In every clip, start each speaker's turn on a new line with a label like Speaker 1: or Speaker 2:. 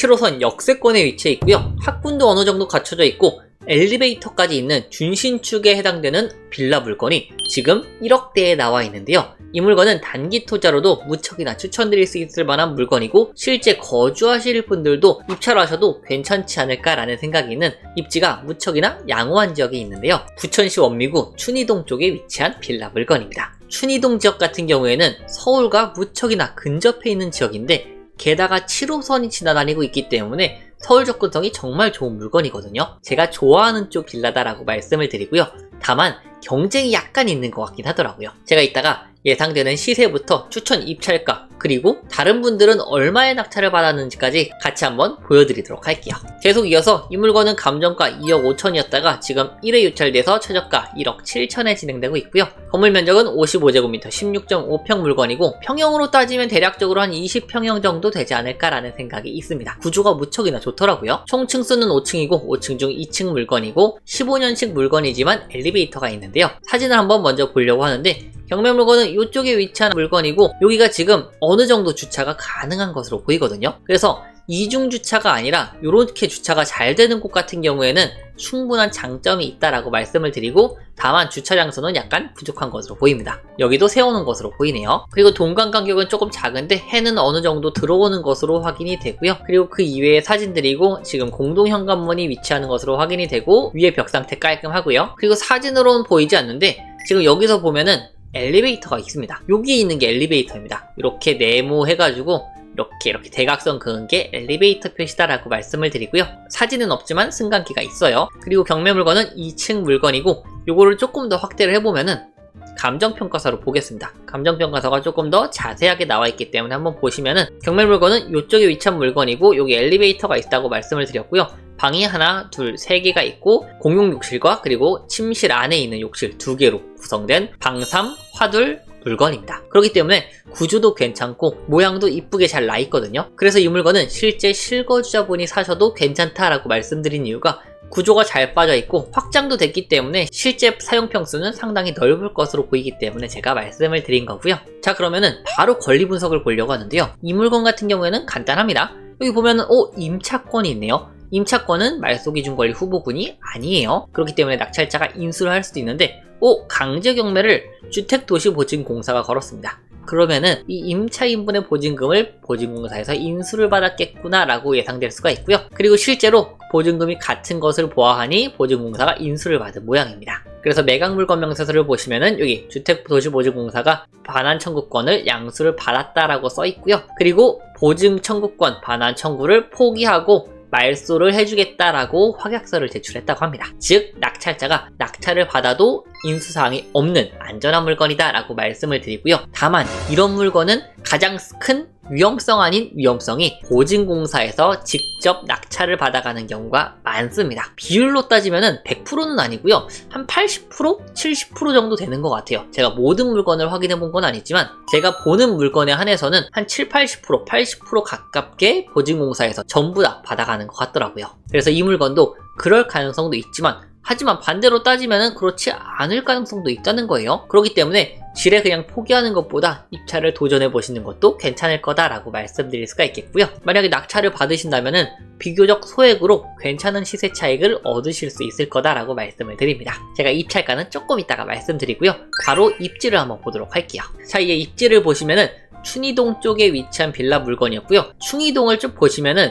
Speaker 1: 7호선 역세권에 위치해 있고요. 학군도 어느 정도 갖춰져 있고 엘리베이터까지 있는 준신축에 해당되는 빌라 물건이 지금 1억대에 나와 있는데요. 이 물건은 단기 투자로도 무척이나 추천드릴 수 있을 만한 물건이고 실제 거주하실 분들도 입찰을 하셔도 괜찮지 않을까라는 생각이 있는 입지가 무척이나 양호한 지역에 있는데요. 부천시 원미구 춘희동 쪽에 위치한 빌라 물건입니다. 춘희동 지역 같은 경우에는 서울과 무척이나 근접해 있는 지역인데 게다가 7호선이 지나다니고 있기 때문에 서울 접근성이 정말 좋은 물건이거든요. 제가 좋아하는 쪽 빌라다라고 말씀을 드리고요. 다만 경쟁이 약간 있는 것 같긴 하더라고요. 제가 이따가 예상되는 시세부터 추천 입찰가 그리고 다른 분들은 얼마의 낙찰을 받았는지까지 같이 한번 보여드리도록 할게요. 계속 이어서 이 물건은 감정가 2억 5천이었다가 지금 1회 유찰돼서 최저가 1억 7천에 진행되고 있고요. 건물 면적은 55제곱미터 16.5평 물건이고 평형으로 따지면 대략적으로 한 20평형 정도 되지 않을까라는 생각이 있습니다. 구조가 무척이나 좋더라고요. 총 층 수는 5층이고 5층 중 2층 물건이고 15년식 물건이지만 엘리베이터가 있는데요. 사진을 한번 먼저 보려고 하는데 경매 물건은 이쪽에 위치한 물건이고 여기가 지금 어느 정도 주차가 가능한 것으로 보이거든요. 그래서 이중 주차가 아니라 이렇게 주차가 잘 되는 곳 같은 경우에는 충분한 장점이 있다라고 말씀을 드리고 다만 주차 장소는 약간 부족한 것으로 보입니다. 여기도 세우는 것으로 보이네요. 그리고 동간 간격은 조금 작은데 해는 어느 정도 들어오는 것으로 확인이 되고요. 그리고 그 이외의 사진들이고 지금 공동 현관문이 위치하는 것으로 확인이 되고 위에 벽 상태 깔끔하고요. 그리고 사진으로는 보이지 않는데 지금 여기서 보면은 엘리베이터가 있습니다. 여기 있는 게 엘리베이터입니다. 이렇게 네모해가지고 이렇게 이렇게 대각선 그은 게 엘리베이터 표시다라고 말씀을 드리고요. 사진은 없지만 승강기가 있어요. 그리고 경매 물건은 2층 물건이고 요거를 조금 더 확대를 해보면은 감정평가서로 보겠습니다. 감정평가서가 조금 더 자세하게 나와 있기 때문에 한번 보시면은 경매 물건은 이쪽에 위치한 물건이고 여기 엘리베이터가 있다고 말씀을 드렸고요. 방이 하나, 둘, 세 개가 있고 공용 욕실과 그리고 침실 안에 있는 욕실 두 개로 구성된 방 3, 화둘, 물건입니다. 그렇기 때문에 구조도 괜찮고 모양도 이쁘게 잘 나 있거든요. 그래서 이 물건은 실제 실거주자분이 사셔도 괜찮다라고 말씀드린 이유가 구조가 잘 빠져 있고 확장도 됐기 때문에 실제 사용 평수는 상당히 넓을 것으로 보이기 때문에 제가 말씀을 드린 거고요. 자 그러면은 바로 권리 분석을 보려고 하는데요. 이 물건 같은 경우에는 간단합니다. 여기 보면은 오 임차권이 있네요. 임차권은 말소기준권리 후보군이 아니에요. 그렇기 때문에 낙찰자가 인수를 할 수도 있는데 오 강제 경매를 주택도시보증공사가 걸었습니다. 그러면은 이 임차인분의 보증금을 보증공사에서 인수를 받았겠구나 라고 예상될 수가 있고요. 그리고 실제로 보증금이 같은 것을 보아하니 보증공사가 인수를 받은 모양입니다. 그래서 매각물건 명세서를 보시면은 여기 주택도시보증공사가 반환 청구권을 양수를 받았다라고 써 있고요. 그리고 보증 청구권 반환 청구를 포기하고 말소를 해주겠다라고 확약서를 제출했다고 합니다. 즉 낙찰자가 낙찰을 받아도 인수사항이 없는 안전한 물건이다 라고 말씀을 드리고요. 다만 이런 물건은 가장 큰 위험성 아닌 위험성이 보증공사에서 직접 낙찰을 받아가는 경우가 많습니다. 비율로 따지면 100%는 아니고요. 한 80%? 70% 정도 되는 것 같아요. 제가 모든 물건을 확인해 본 건 아니지만 제가 보는 물건에 한해서는 한 7, 80%, 80% 가깝게 보증공사에서 전부 다 받아가는 것 같더라고요. 그래서 이 물건도 그럴 가능성도 있지만 하지만 반대로 따지면 그렇지 않을 가능성도 있다는 거예요. 그렇기 때문에 질에 그냥 포기하는 것보다 입찰을 도전해 보시는 것도 괜찮을 거다라고 말씀드릴 수가 있겠고요. 만약에 낙찰을 받으신다면 비교적 소액으로 괜찮은 시세 차익을 얻으실 수 있을 거다라고 말씀을 드립니다. 제가 입찰가는 조금 이따가 말씀드리고요. 바로 입지를 한번 보도록 할게요. 자, 이게 입지를 보시면은 춘희동 쪽에 위치한 빌라 물건이었고요. 춘희동을 쭉 보시면은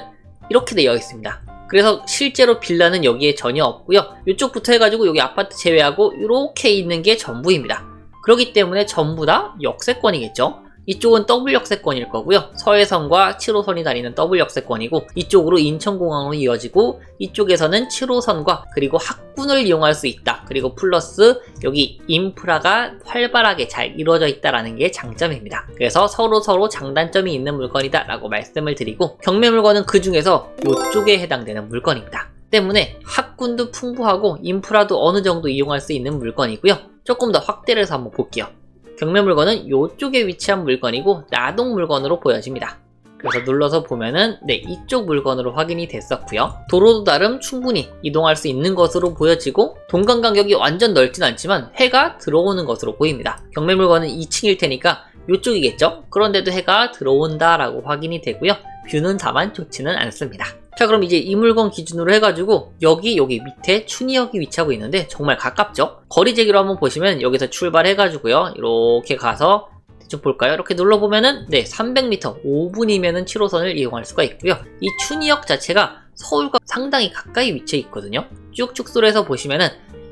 Speaker 1: 이렇게 되어 있습니다. 그래서 실제로 빌라는 여기에 전혀 없고요. 이쪽부터 해가지고 여기 아파트 제외하고 이렇게 있는 게 전부입니다. 그렇기 때문에 전부 다 역세권이겠죠. 이쪽은 더블 역세권일 거고요. 서해선과 7호선이 다니는 더블 역세권이고 이쪽으로 인천공항으로 이어지고 이쪽에서는 7호선과 그리고 학군을 이용할 수 있다. 그리고 플러스 여기 인프라가 활발하게 잘 이루어져 있다라는 게 장점입니다. 그래서 서로 서로 장단점이 있는 물건이다 라고 말씀을 드리고 경매 물건은 그 중에서 이쪽에 해당되는 물건입니다. 때문에 학군도 풍부하고 인프라도 어느 정도 이용할 수 있는 물건이고요. 조금 더 확대를 해서 한번 볼게요. 경매 물건은 이쪽에 위치한 물건이고 나동 물건으로 보여집니다. 그래서 눌러서 보면은 네 이쪽 물건으로 확인이 됐었고요. 도로도 나름 충분히 이동할 수 있는 것으로 보여지고 동간 간격이 완전 넓진 않지만 해가 들어오는 것으로 보입니다. 경매 물건은 2층일 테니까 이쪽이겠죠? 그런데도 해가 들어온다 라고 확인이 되고요. 뷰는 다만 좋지는 않습니다. 자 그럼 이제 이 물건 기준으로 해가지고 여기 여기 밑에 춘희역이 위치하고 있는데 정말 가깝죠? 거리 제기로 한번 보시면 여기서 출발해가지고요. 이렇게 가서 좀 볼까요? 이렇게 눌러보면은 네 300m 5분이면은 7호선을 이용할 수가 있고요. 이 춘희역 자체가 서울과 상당히 가까이 위치해 있거든요. 쭉쭉수로 해서 보시면은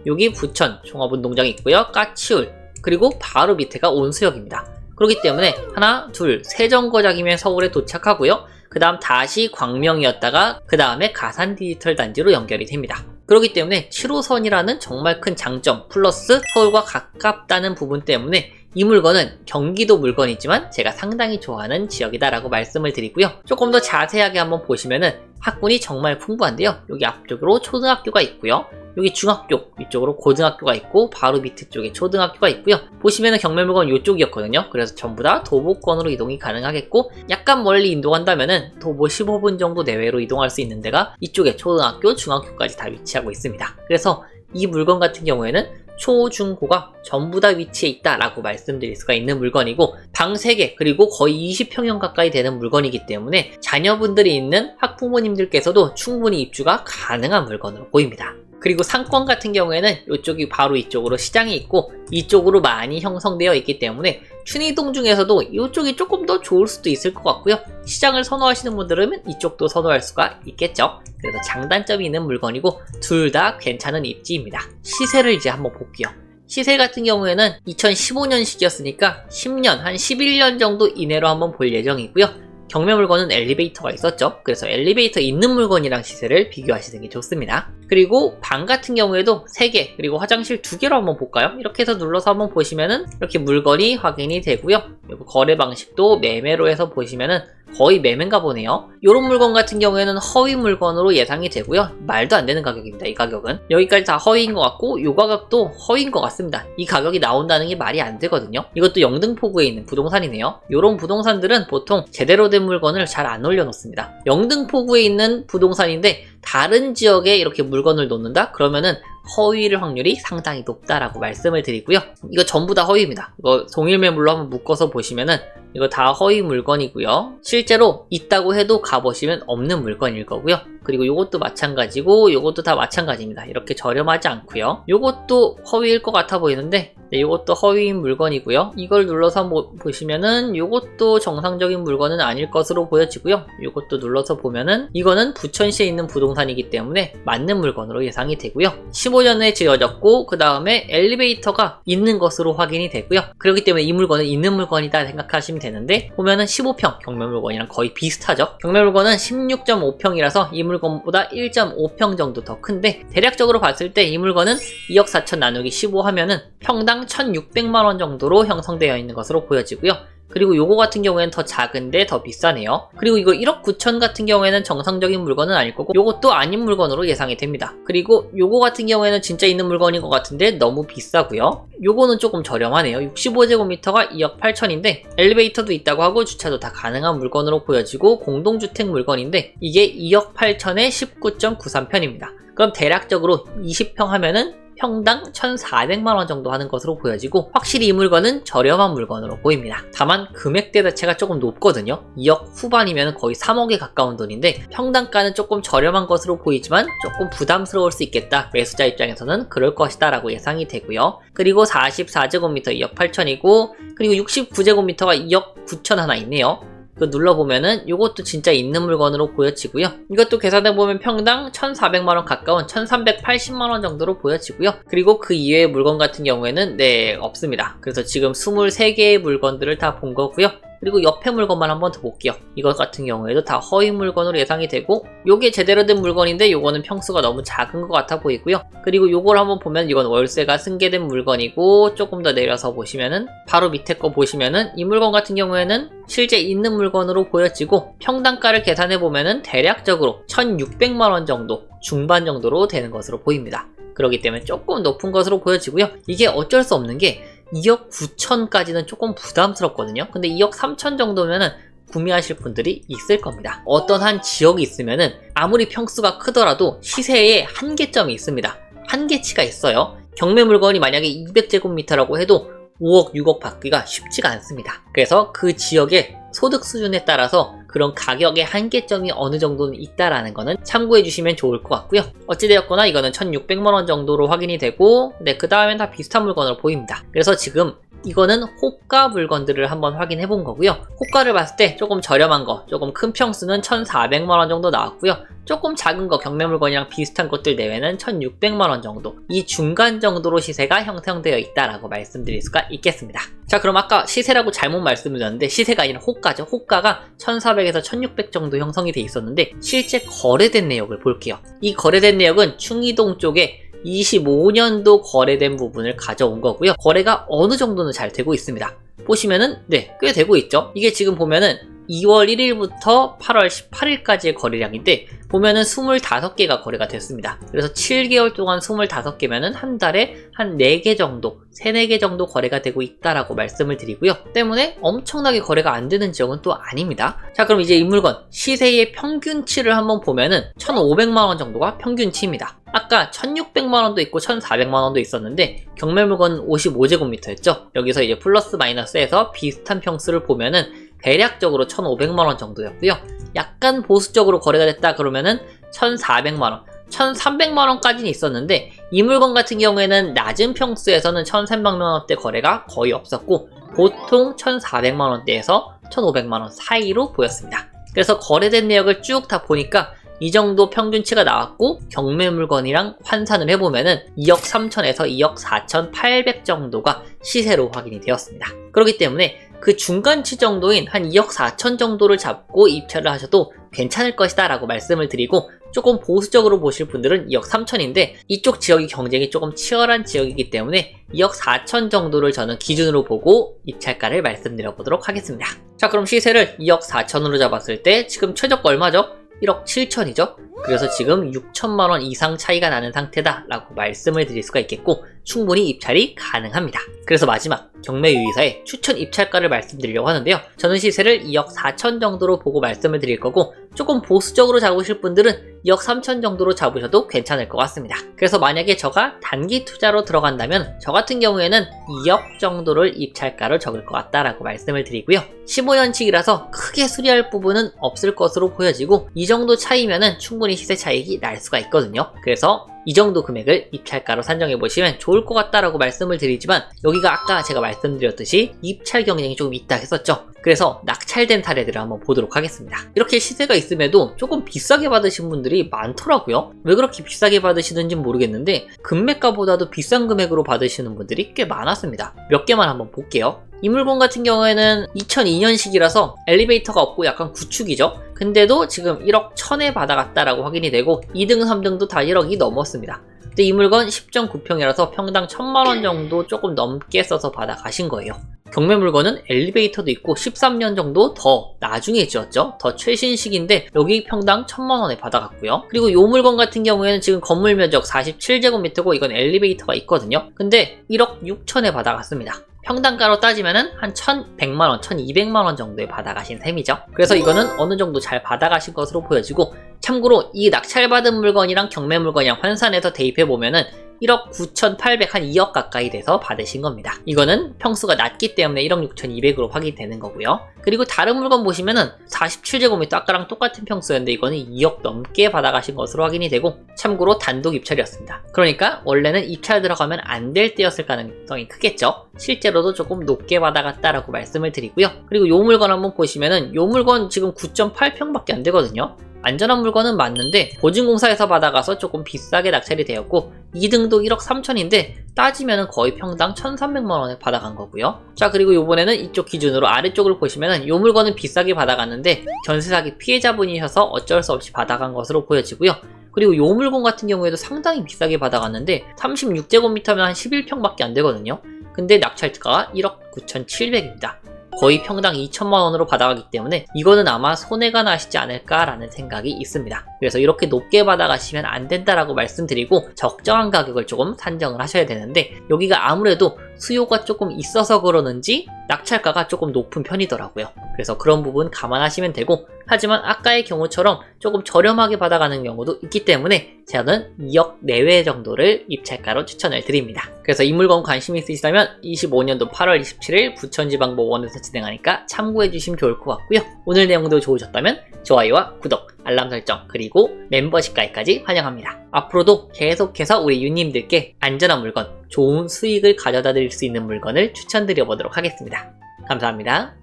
Speaker 1: 여기 부천 종합운동장이 있고요. 까치울 그리고 바로 밑에가 온수역입니다. 그렇기 때문에 하나 둘 세 정거장이면 서울에 도착하고요 그 다음 다시 광명이었다가 그 다음에 가산 디지털 단지로 연결이 됩니다. 그렇기 때문에 7호선이라는 정말 큰 장점 플러스 서울과 가깝다는 부분 때문에 이 물건은 경기도 물건이지만 제가 상당히 좋아하는 지역이다라고 말씀을 드리고요. 조금 더 자세하게 한번 보시면은 학군이 정말 풍부한데요. 여기 앞쪽으로 초등학교가 있고요. 여기 중학교 위쪽으로 고등학교가 있고 바로 밑에 쪽에 초등학교가 있고요. 보시면은 경매물건 이쪽이었거든요. 그래서 전부 다 도보권으로 이동이 가능하겠고 약간 멀리 이동한다면은 도보 15분 정도 내외로 이동할 수 있는 데가 이쪽에 초등학교, 중학교까지 다 위치하고 있습니다. 그래서 이 물건 같은 경우에는 초, 중, 고가 전부 다 위치해 있다라고 말씀드릴 수가 있는 물건이고 방 3개 그리고 거의 20평형 가까이 되는 물건이기 때문에 자녀분들이 있는 학부모님들께서도 충분히 입주가 가능한 물건으로 보입니다. 그리고 상권 같은 경우에는 이쪽이 바로 이쪽으로 시장이 있고 이쪽으로 많이 형성되어 있기 때문에 춘희동 중에서도 이쪽이 조금 더 좋을 수도 있을 것 같고요. 시장을 선호하시는 분들은 이쪽도 선호할 수가 있겠죠. 그래서 장단점이 있는 물건이고 둘 다 괜찮은 입지입니다. 시세를 이제 한번 볼게요. 시세 같은 경우에는 2015년식이었으니까 10년, 한 11년 정도 이내로 한번 볼 예정이고요. 경매 물건은 엘리베이터가 있었죠. 그래서 엘리베이터 있는 물건이랑 시세를 비교하시는 게 좋습니다. 그리고 방 같은 경우에도 3개, 그리고 화장실 2개로 한번 볼까요? 이렇게 해서 눌러서 한번 보시면은 이렇게 물건이 확인이 되고요. 그리고 거래 방식도 매매로 해서 보시면은 거의 매매인가 보네요. 이런 물건 같은 경우에는 허위 물건으로 예상이 되고요. 말도 안 되는 가격입니다. 이 가격은. 여기까지 다 허위인 것 같고 이 가격도 허위인 것 같습니다. 이 가격이 나온다는 게 말이 안 되거든요. 이것도 영등포구에 있는 부동산이네요. 이런 부동산들은 보통 제대로 된 물건을 잘 안 올려놓습니다. 영등포구에 있는 부동산인데 다른 지역에 이렇게 물건을 놓는다? 그러면은 허위일 확률이 상당히 높다라고 말씀을 드리고요. 이거 전부 다 허위입니다. 이거 송일 매물로 한번 묶어서 보시면은 이거 다 허위 물건이고요. 실제로 있다고 해도 가보시면 없는 물건일 거고요. 그리고 이것도 마찬가지고 이것도 다 마찬가지입니다. 이렇게 저렴하지 않고요. 이것도 허위일 것 같아 보이는데 네, 이것도 허위인 물건이고요. 이걸 눌러서 한번 보시면은 이것도 정상적인 물건은 아닐 것으로 보여지고요. 이것도 눌러서 보면은 이거는 부천시에 있는 부동산이기 때문에 맞는 물건으로 예상이 되고요. 15 년에 지어졌고 그 다음에 엘리베이터가 있는 것으로 확인이 되고요. 그렇기 때문에 이 물건은 있는 물건이다 생각하시면 되는데 보면은 15평 경매 물건이랑 거의 비슷하죠. 경매 물건은 16.5평이라서 이 물건보다 1.5평 정도 더 큰데 대략적으로 봤을 때 이 물건은 2억 4천 나누기 15 하면은 평당 1,600만 원 정도로 형성되어 있는 것으로 보여지고요. 그리고 요거 같은 경우에는 더 작은데 더 비싸네요. 그리고 이거 1억 9천 같은 경우에는 정상적인 물건은 아닐 거고 요것도 아닌 물건으로 예상이 됩니다. 그리고 요거 같은 경우에는 진짜 있는 물건인 것 같은데 너무 비싸고요. 요거는 조금 저렴하네요. 65제곱미터가 2억 8천인데 엘리베이터도 있다고 하고 주차도 다 가능한 물건으로 보여지고 공동주택 물건인데 이게 2억 8천에 19.93편입니다. 그럼 대략적으로 20평 하면은 평당 1,400만원 정도 하는 것으로 보여지고 확실히 이 물건은 저렴한 물건으로 보입니다. 다만 금액대 자체가 조금 높거든요. 2억 후반이면 거의 3억에 가까운 돈인데 평당가는 조금 저렴한 것으로 보이지만 조금 부담스러울 수 있겠다. 매수자 입장에서는 그럴 것이다 라고 예상이 되고요. 그리고 44제곱미터 2억 8천이고 그리고 69제곱미터가 2억 9천 하나 있네요. 그 눌러보면은 이것도 진짜 있는 물건으로 보여지고요. 이것도 계산해보면 평당 1,400만원 가까운 1,380만원 정도로 보여지고요. 그리고 그 이외의 물건 같은 경우에는 네 없습니다. 그래서 지금 23개의 물건들을 다 본 거고요. 그리고 옆에 물건만 한번 더 볼게요. 이것 같은 경우에도 다 허위 물건으로 예상이 되고 요게 제대로 된 물건인데 요거는 평수가 너무 작은 것 같아 보이고요. 그리고 요걸 한번 보면 이건 월세가 승계된 물건이고 조금 더 내려서 보시면은 바로 밑에 거 보시면은 이 물건 같은 경우에는 실제 있는 물건으로 보여지고 평당가를 계산해 보면은 대략적으로 1,600만 원 정도 중반 정도로 되는 것으로 보입니다. 그렇기 때문에 조금 높은 것으로 보여지고요. 이게 어쩔 수 없는 게 2억 9천까지는 조금 부담스럽거든요. 근데 2억 3천 정도면은 구매하실 분들이 있을 겁니다. 어떤 한 지역이 있으면은 아무리 평수가 크더라도 시세에 한계점이 있습니다. 한계치가 있어요. 경매 물건이 만약에 200제곱미터라고 해도 5억, 6억 받기가 쉽지가 않습니다. 그래서 그 지역의 소득 수준에 따라서 그런 가격의 한계점이 어느 정도는 있다라는 거는 참고해 주시면 좋을 것 같고요. 어찌되었거나 이거는 1600만원 정도로 확인이 되고 네, 그 다음엔 다 비슷한 물건으로 보입니다. 그래서 지금 이거는 호가 물건들을 한번 확인해 본 거고요. 호가를 봤을 때 조금 저렴한 거, 조금 큰 평수는 1,400만원 정도 나왔고요. 조금 작은 거 경매 물건이랑 비슷한 것들 내외는 1,600만 원 정도. 이 중간 정도로 시세가 형성되어 있다라고 말씀드릴 수가 있겠습니다. 자, 그럼 아까 시세라고 잘못 말씀드렸는데 시세가 아니라 호가죠. 호가가 1,400에서 1,600 정도 형성이 돼 있었는데 실제 거래된 내역을 볼게요. 이 거래된 내역은 충이동 쪽에 25년도 거래된 부분을 가져온 거고요. 거래가 어느 정도는 잘 되고 있습니다. 보시면은 네, 꽤 되고 있죠. 이게 지금 보면은 2월 1일부터 8월 18일까지의 거래량인데 보면은 25개가 거래가 됐습니다. 그래서 7개월 동안 25개면은 한 달에 한 4개 정도, 3, 4개 정도 거래가 되고 있다라고 말씀을 드리고요. 때문에 엄청나게 거래가 안 되는 지역은 또 아닙니다. 자, 그럼 이제 이 물건 시세의 평균치를 한번 보면은 1,500만원 정도가 평균치입니다. 아까 1600만원도 있고 1400만원도 있었는데 경매 물건은 55제곱미터였죠. 여기서 이제 플러스 마이너스해서 비슷한 평수를 보면은 대략적으로 1,500만원 정도였고요. 약간 보수적으로 거래가 됐다 그러면은 1,400만원, 1,300만원까지는 있었는데 이 물건 같은 경우에는 낮은 평수에서는 1,300만원대 거래가 거의 없었고 보통 1,400만원대에서 1,500만원 사이로 보였습니다. 그래서 거래된 내역을 쭉 다 보니까 이 정도 평균치가 나왔고 경매 물건이랑 환산을 해보면은 2억 3천에서 2억 4천 8백 정도가 시세로 확인이 되었습니다. 그렇기 때문에 그 중간치 정도인 한 2억 4천 정도를 잡고 입찰을 하셔도 괜찮을 것이다 라고 말씀을 드리고 조금 보수적으로 보실 분들은 2억 3천인데 이쪽 지역이 경쟁이 조금 치열한 지역이기 때문에 2억 4천 정도를 저는 기준으로 보고 입찰가를 말씀드려 보도록 하겠습니다. 자 그럼 시세를 2억 4천으로 잡았을 때 지금 최저가 얼마죠? 1억 7천이죠? 그래서 지금 6천만원 이상 차이가 나는 상태다 라고 말씀을 드릴 수가 있겠고 충분히 입찰이 가능합니다. 그래서 마지막 경매 유의사의 추천 입찰가를 말씀드리려고 하는데요. 저는 시세를 2억 4천 정도로 보고 말씀을 드릴 거고 조금 보수적으로 잡으실 분들은 2억 3천 정도로 잡으셔도 괜찮을 것 같습니다. 그래서 만약에 저가 단기 투자로 들어간다면 저 같은 경우에는 2억 정도를 입찰가로 적을 것 같다라고 말씀을 드리고요. 15년치기라서 크게 수리할 부분은 없을 것으로 보여지고 이 정도 차이면은 충분히 시세 차익이 날 수가 있거든요. 그래서 이 정도 금액을 입찰가로 산정해 보시면 좋을 것 같다라고 말씀을 드리지만 여기가 아까 제가 말씀드렸듯이 입찰 경쟁이 조금 있다 했었죠. 그래서 낙찰된 사례들을 한번 보도록 하겠습니다. 이렇게 시세가 있음에도 조금 비싸게 받으신 분들이 많더라고요. 왜 그렇게 비싸게 받으시는지 모르겠는데 금매가보다도 비싼 금액으로 받으시는 분들이 꽤 많았습니다. 몇 개만 한번 볼게요. 이 물건 같은 경우에는 2002년식이라서 엘리베이터가 없고 약간 구축이죠. 근데도 지금 1억 1000에 받아갔다라고 확인이 되고 2등, 3등도 다 1억이 넘었습니다. 근데 이 물건 10.9평이라서 평당 1000만원 정도 조금 넘게 써서 받아가신 거예요. 경매 물건은 엘리베이터도 있고 13년 정도 더 나중에 지었죠. 더 최신식인데 여기 평당 1000만원에 받아갔고요. 그리고 이 물건 같은 경우에는 지금 건물 면적 47제곱미터고 이건 엘리베이터가 있거든요. 근데 1억 6천에 받아갔습니다. 평당가로 따지면은 한 1100만원, 1200만원 정도에 받아가신 셈이죠. 그래서 이거는 어느 정도 잘 받아가신 것으로 보여지고 참고로 이 낙찰받은 물건이랑 경매 물건이랑 환산해서 대입해보면은 1억 9,800, 한 2억 가까이 돼서 받으신 겁니다. 이거는 평수가 낮기 때문에 1억 6,200으로 확인되는 거고요. 그리고 다른 물건 보시면은 47제곱미터 아까랑 똑같은 평수였는데 이거는 2억 넘게 받아가신 것으로 확인이 되고 참고로 단독 입찰이었습니다. 그러니까 원래는 입찰 들어가면 안 될 때였을 가능성이 크겠죠. 실제로도 조금 높게 받아갔다라고 말씀을 드리고요. 그리고 이 물건 한번 보시면은 이 물건 지금 9.8평밖에 안 되거든요. 안전한 물건은 맞는데 보증공사에서 받아가서 조금 비싸게 낙찰이 되었고 2등도 1억 3천인데 따지면 거의 평당 1,300만원에 받아간 거고요. 자 그리고 이번에는 이쪽 기준으로 아래쪽을 보시면 이 물건은 비싸게 받아갔는데 전세 사기 피해자분이셔서 어쩔 수 없이 받아간 것으로 보여지고요. 그리고 이 물건 같은 경우에도 상당히 비싸게 받아갔는데 36제곱미터면 한 11평밖에 안 되거든요. 근데 낙찰가가 1억 9,700입니다. 거의 평당 2천만 원으로 받아가기 때문에 이거는 아마 손해가 나시지 않을까라는 생각이 있습니다. 그래서 이렇게 높게 받아가시면 안 된다라고 말씀드리고 적정한 가격을 조금 산정을 하셔야 되는데 여기가 아무래도 수요가 조금 있어서 그러는지 낙찰가가 조금 높은 편이더라고요. 그래서 그런 부분 감안하시면 되고 하지만 아까의 경우처럼 조금 저렴하게 받아가는 경우도 있기 때문에 저는 2억 내외 정도를 입찰가로 추천을 드립니다. 그래서 이 물건 관심 있으시다면 25년도 8월 27일 부천지방법원에서 진행하니까 참고해 주시면 좋을 것 같고요. 오늘 내용도 좋으셨다면 좋아요와 구독, 알람 설정, 그리고 멤버십 가입까지 환영합니다. 앞으로도 계속해서 우리 유님들께 안전한 물건, 좋은 수익을 가져다 드릴 수 있는 물건을 추천드려 보도록 하겠습니다. 감사합니다.